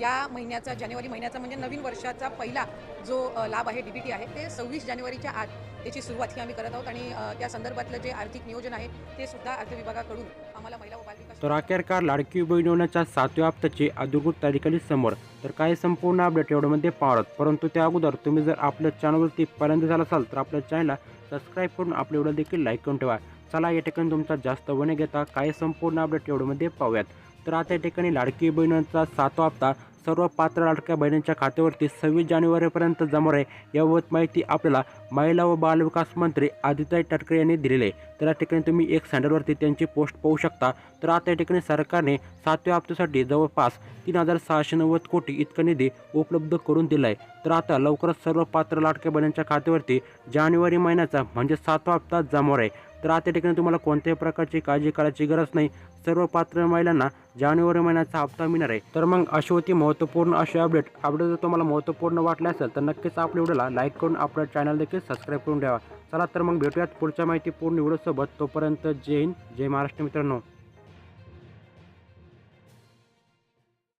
या महिन्याचा जानेवारी महिन्याचा म्हणजे नवीन वर्षाचा पहिला जो लाभ आहे डी बी टी आहे ते सव्वीस जानेवारीच्या आत त्याची सुरुवात ही आम्ही करत आहोत आणि त्या संदर्भातलं जे आर्थिक नियोजन आहे ते सुद्धा अर्थ विभागाकडून आम्हाला महिला व बालविकास तर अखेरकार लाडकी बहीण सातव्या हप्त्याची अधिकृत तारीखली समोर. तर काही संपूर्ण अपडेट एवढ्यामध्ये पाहत परंतु त्या अगोदर तुम्ही जर आपल्या चॅनलवरती पर्यंत झाला असाल तर आपल्या चॅनलला सबस्क्राईब करून आपल्या व्हिडिओ देखील लाईक करून ठेवा. चला या ठिकाणी तुमचा जास्त वेळ न घेता काही संपूर्ण अपडेट एवढ्यामध्ये पाहूयात. तर आता या ठिकाणी लाडकी बहिणींचा सातवा हप्ता सर्व पात्र लाडक्या बहिणींच्या खात्यावरती सव्वीस जानेवारीपर्यंत जमा आहे याबाबत माहिती आपल्याला महिला व बालविकास मंत्री आदित्य तटकरे यांनी दिलेली आहे. तर या ठिकाणी तुम्ही एक सँडलवरती त्यांची पोस्ट पाहू शकता. तर आता या ठिकाणी सरकारने सातव्या हप्त्यासाठी जवळपास तीन हजार सहाशे नव्वद कोटी इतका निधी उपलब्ध करून दिला आहे तर आता लवकरच सर्व पात्र लाडक्या बहिणींच्या खात्यावरती जानेवारी महिन्याचा म्हणजे सातवा हप्ता जमा आहे तर आता ठिकाणी तुम्हाला कोणत्याही प्रकारची काळजी करायची गरज नाही. सर्व पात्र महिलांना जानेवारी महिन्याचा हप्ता मिळणार आहे. तर मग अशी होती महत्त्वपूर्ण अशी अपडेट. अपडेट जर तुम्हाला महत्त्वपूर्ण वाटले असेल तर नक्कीच आपल्या व्हिडिओला लाईक करून आपलं चॅनल देखील सबस्क्राईब करून द्यावा चला तर मग भेटूयात पुढच्या माहिती पूर्ण व्हिडिओसोबत. तोपर्यंत जय हिंद जय महाराष्ट्र मित्रांनो.